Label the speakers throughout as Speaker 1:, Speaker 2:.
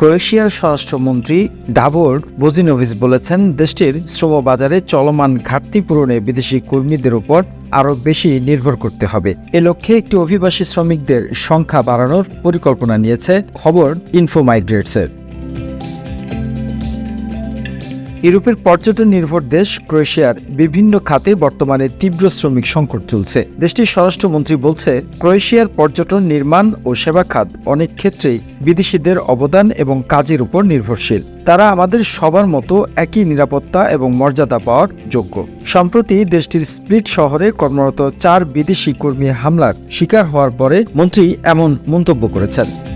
Speaker 1: ক্রোয়েশিয়ার স্বরাষ্ট্রমন্ত্রী ডাবর বোজিনোভিস বলেছেন, দেশটির শ্রম বাজারে চলমান ঘাটতি পূরণে বিদেশি কর্মীদের উপর আরও বেশি নির্ভর করতে হবে। এ লক্ষ্যে একটি অভিবাসী শ্রমিকদের সংখ্যা বাড়ানোর পরিকল্পনা নিয়েছে খবর ইনফোমাইগ্রেটসের ইউরোপের পর্যটন নির্ভর দেশ ক্রোয়েশিয়ার বিভিন্ন খাতে বর্তমানে তীব্র শ্রমিক সংকট চলছে। দেশটির স্বরাষ্ট্রমন্ত্রী বলছে, ক্রোয়েশিয়ার পর্যটন নির্মাণ ও সেবা খাত অনেক ক্ষেত্রেই বিদেশিদের অবদান এবং কাজের উপর নির্ভরশীল। তারা আমাদের সবার মতো একই নিরাপত্তা এবং মর্যাদা পাওয়ার যোগ্য। সম্প্রতি দেশটির স্প্লিট শহরে কর্মরত চার বিদেশি কর্মী হামলার শিকার হওয়ার পরে মন্ত্রী এমন মন্তব্য করেছেন।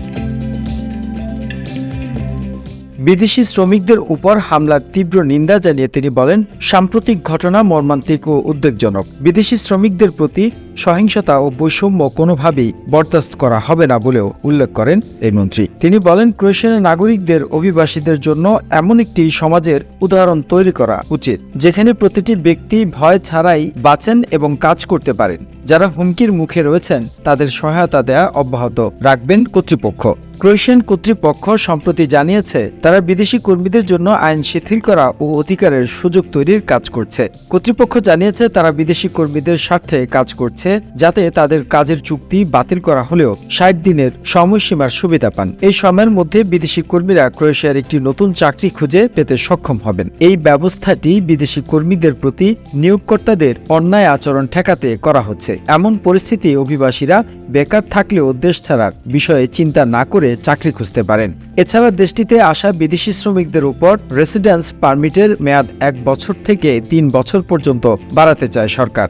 Speaker 1: বিদেশি শ্রমিকদের উপর হামলার তীব্র নিন্দা জানিয়ে তিনি বলেন, সাম্প্রতিক ঘটনা মর্মান্তিক ও উদ্বেগজনক। বিদেশি শ্রমিকদের প্রতি সহিংসতা ও বৈষম্য কোনোভাবেই বরদাস্ত করা হবে না বলেও উল্লেখ করেন এই মন্ত্রী। তিনি বলেন, ক্রোয়েশিয়ার নাগরিকদের অভিবাসীদের জন্য এমন একটি সমাজের উদাহরণ তৈরি করা উচিত, যেখানে প্রতিটি ব্যক্তি ভয় ছাড়াই বাঁচেন এবং কাজ করতে পারেন। যারা হুমকির মুখে রয়েছেন, তাদের সহায়তা দেয়া অব্যাহত রাখবেন কর্তৃপক্ষ। ক্রোয়েশিয়ান কর্তৃপক্ষ সম্প্রতি জানিয়েছে, তারা বিদেশি কর্মীদের জন্য আইন শিথিল করা ও অধিকারের সুযোগ তৈরির কাজ করছে। কর্তৃপক্ষ জানিয়েছে, তারা বিদেশি কর্মীদের স্বার্থে কাজ করছে যাতে তাদের কাজের চুক্তি বাতিল করা হলেও ষাট দিনের সময়সীমার সুবিধা পান। এই সময়ের মধ্যে বিদেশি কর্মীরা ক্রোয়েশিয়ার একটি নতুন চাকরি খুঁজে পেতে সক্ষম হবেন। এই ব্যবস্থাটি বিদেশি কর্মীদের প্রতি নিয়োগকর্তাদের অন্যায় আচরণ ঠেকাতে করা হচ্ছে। এমন পরিস্থিতি অভিবাসীরা বেকার থাকলেও দেশ ছাড়ার বিষয়ে চিন্তা না করে চাকরি খুঁজতে পারেন। এছাড়া দেশটিতে আসা বিদেশি শ্রমিকদের উপর রেসিডেন্স পারমিটের মেয়াদ এক বছর থেকে তিন বছর পর্যন্ত বাড়াতে চায় সরকার।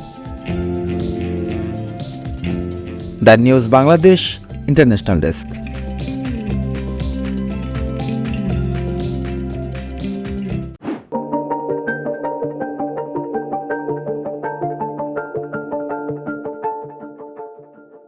Speaker 1: The news Bangladesh international desk.